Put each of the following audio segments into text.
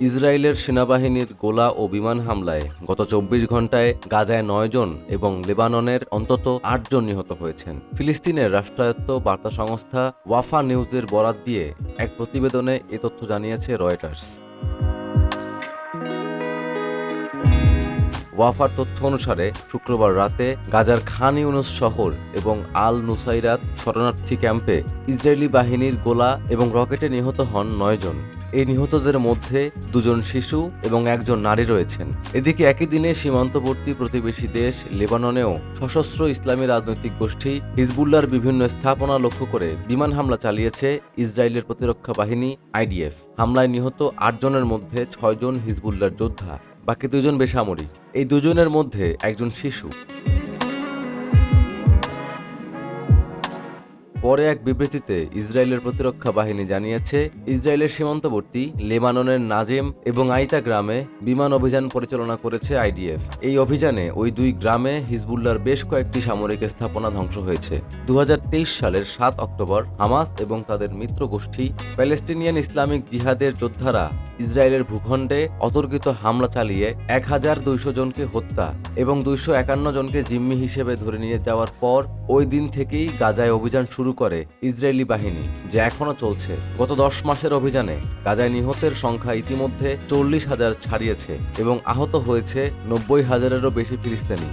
ইসরায়েলের সেনাবাহিনীর গোলা ও বিমান হামলায় গত চব্বিশ ঘন্টায় গাজায় নয় জন এবং লেবাননের অন্তত আটজন নিহত হয়েছেন। ফিলিস্তিনের রাষ্ট্রায়ত্ত বার্তা সংস্থা ওয়াফা নিউজের বরাত দিয়ে এক প্রতিবেদনে এ তথ্য জানিয়েছে রয়টার্স। ওয়াফার তথ্য অনুসারে, শুক্রবার রাতে গাজার খান ইউনুস শহর এবং আল নুসাইরাত শরণার্থী ক্যাম্পে ইসরায়েলি বাহিনীর গোলা এবং রকেটে নিহত হন নয়জন এই নিহতদের মধ্যে দুজন শিশু এবং একজন নারী রয়েছেন। এদিকে একই দিনে সীমান্তবর্তী প্রতিবেশী দেশ লেবাননেও সশস্ত্র ইসলামী রাজনৈতিক গোষ্ঠী হিজবুল্লার বিভিন্ন স্থাপনা লক্ষ্য করে বিমান হামলা চালিয়েছে ইসরায়েলের প্রতিরক্ষা বাহিনী আইডিএফ। হামলায় নিহত আটজনের মধ্যে ছয়জন হিজবুল্লার যোদ্ধা, বাকি দুজন বেসামরিক। এই দুজনের মধ্যে একজন শিশু। পরে এক বিবৃতিতে ইসরায়েলের প্রতিরক্ষা বাহিনী জানিয়েছে, ইসরায়েলের সীমান্তবর্তী লেবাননের নাজেম এবং আইতা গ্রামে বিমান অভিযান পরিচালনা করেছে আইডিএফ। এই অভিযানে ওই দুই গ্রামে হিজবুল্লার বেশ কয়েকটি সামরিক স্থাপনা ধ্বংস হয়েছে। দু হাজার তেইশ সালের সাত অক্টোবর হামাস এবং তাদের মিত্র গোষ্ঠী প্যালেস্টিনিয়ান ইসলামিক জিহাদের যোদ্ধারা ইসরায়েলের ভূখণ্ডে অতর্কিত হামলা চালিয়ে এক হাজার দুইশো জনকে হত্যা এবং দুইশো একান্ন জনকে জিম্মি হিসেবে ধরে নিয়ে যাওয়ার পর ওই দিন থেকেই গাজায় অভিযান শুরু করে ইসরায়েলি বাহিনী, যা এখনও চলছে। গত দশ মাসের অভিযানে গাজায় নিহতের সংখ্যা ইতিমধ্যে চল্লিশ হাজার ছাড়িয়েছে এবং আহত হয়েছে নব্বই হাজারেরও বেশি ফিলিস্তিনি।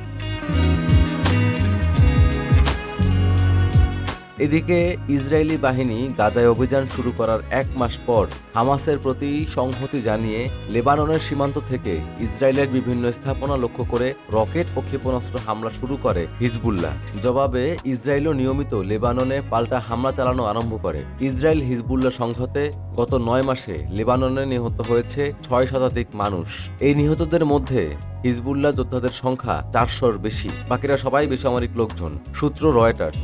এদিকে ইসরায়েলি বাহিনী গাজায় অভিযান শুরু করার এক মাস পর হামাসের প্রতি সংহতি জানিয়ে লেবাননের সীমান্ত থেকে ইসরায়েলের বিভিন্ন স্থাপনা লক্ষ্য করে রকেট ও ক্ষেপণাস্ত্র হামলা শুরু করে হিজবুল্লাহ। জবাবে ইসরায়েলও নিয়মিত লেবাননে পাল্টা হামলা চালানো আরম্ভ করে। ইসরায়েল হিজবুল্লাহ সংঘতে গত নয় মাসে লেবাননে নিহত হয়েছে ছয় শতাধিক মানুষ। এই নিহতদের মধ্যে হিজবুল্লাহ যোদ্ধাদের সংখ্যা চারশোর বেশি। বাকিরা সবাই বেসামরিক লোকজন। সূত্র রয়টার্স।